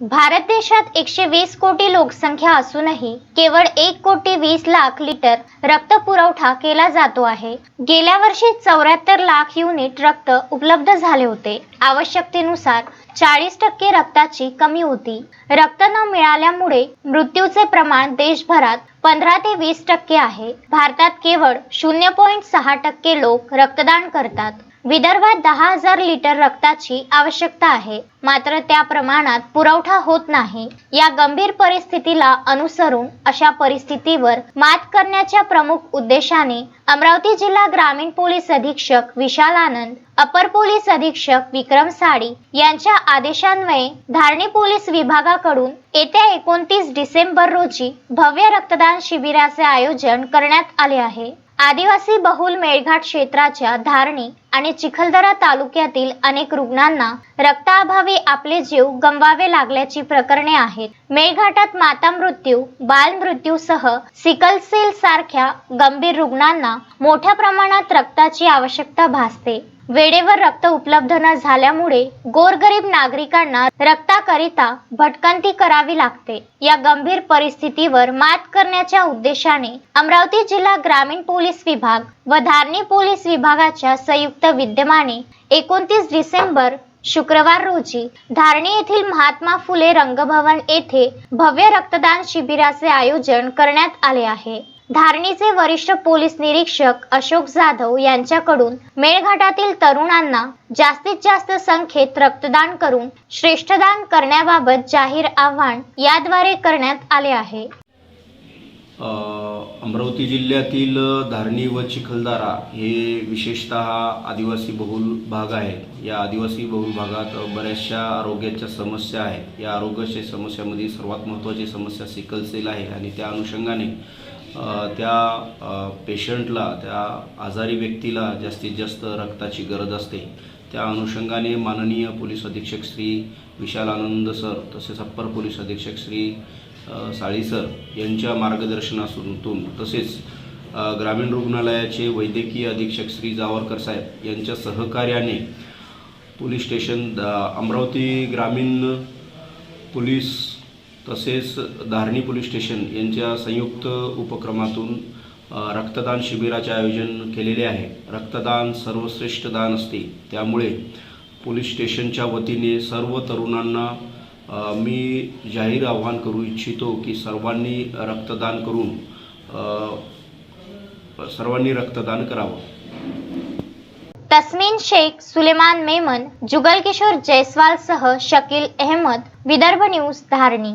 भारत देशात एकशे वीस कोटी लोकसंख्या असूनही केवळ एक कोटी वीस लाख लिटर रक्त पुरवठा केला जातो आहे. गेल्या वर्षी चौऱ्याहत्तर लाख युनिट रक्त उपलब्ध झाले होते. आवश्यकतेनुसार चाळीस टक्के रक्ताची कमी होती. रक्त न मिळाल्यामुळे मृत्यूचे प्रमाण देशभरात पंधरा ते वीस टक्के आहे. भारतात केवळ शून्य पॉईंट सहा टक्के लोक रक्तदान करतात. विदर्भात दहा हजार लिटर रक्ताची आवश्यकता आहे. मात्र त्या प्रमाणात पुरवठा होत नाही. या गंभीर परिस्थितीला अनुसरून अशा परिस्थितीवर मात करण्याच्या प्रमुख उद्देशाने अमरावती जिल्हा ग्रामीण पोलीस अधीक्षक विशाल आनंद अपर पोलीस अधीक्षक विक्रम साडी यांच्या आदेशान्वये धारणी पोलीस विभागाकडून येत्या एकोणतीस डिसेंबर रोजी भव्य रक्तदान शिबिराचे आयोजन करण्यात आले आहे. आदिवासी बहुल मेळघाट क्षेत्राच्या धारणी आणि चिखलदरा तालुक्यातील अनेक रुग्णांना रक्ताअभावी आपले जीव गमवावे लागल्याची प्रकरणे आहेत. मेळघाटात माता मृत्यू बालमृत्यूसह सिकलसेल सारख्या गंभीर रुग्णांना मोठ्या प्रमाणात रक्ताची आवश्यकता भासते. वेळेवर रक्त उपलब्ध न झाल्यामुळे गोरगरीब नागरिकांना रक्ताकरिता भटकंती करावी लागते. या गंभीर परिस्थितीवर मात करण्याच्या उद्देशाने अमरावती जिल्हा ग्रामीण पोलीस विभाग व धारणी पोलीस विभागाच्या संयुक्त विद्यमाने एकोणतीस डिसेंबर शुक्रवार रोजी धारणी येथील महात्मा फुले रंगभवन येथे भव्य रक्तदान शिबिराचे आयोजन करण्यात आले आहे. धारणीचे वरिष्ठ पोलीस निरीक्षक अशोक जाधव यांच्याकडून मेळघाटातील तरुणांना जास्तीत जास्त संख्येत रक्तदान करून श्रेष्ठदान करण्याबाबत जाहीर आव्हान याद्वारे करण्यात आले आहे. अमरावती जिल्ह्यातील धारणी व चिखलदारा हे विशेषत आदिवासी बहुल भाग आहे या आदिवासी बहुल भागात बऱ्याचशा आरोग्याच्या समस्या आहेत. या आरोग्याच्या समस्यामध्ये सर्वात महत्त्वाची समस्या सिकल सेल आहे आणि त्या अनुषंगाने त्या पेशंटला त्या आजारी व्यक्तीला जास्तीत जास्त रक्ताची गरज असते. त्या अनुषंगाने माननीय पोलीस अधीक्षक श्री विशाल आनंद सर तसेच अप्पर पोलीस अधीक्षक श्री साळी सर यांच्या मार्गदर्शनातून तसेच ग्रामीण रुग्णालयाचे वैद्यकीय अधीक्षक श्री जावरकर साहेब यांच्या सहकार्याने पोलीस स्टेशन द- अमरावती ग्रामीण पोलीस तसेच धारणी पोलीस स्टेशन यांच्या संयुक्त उपक्रमातून रक्तदान शिबिराचे आयोजन केलेले आहे. रक्तदान सर्वश्रेष्ठ दान असते. त्यामुळे पोलीस स्टेशनच्या वतीने सर्व तरुणांना मी जाहीर आवाहन करू इच्छितो की सर्वांनी रक्तदान करून सर्वांनी रक्तदान करावं. तस्मीन शेख सुलेमान मेमन जुगल किशोर जयस्वाल सह शकील अहमद विदर्भ न्यूज धारणी.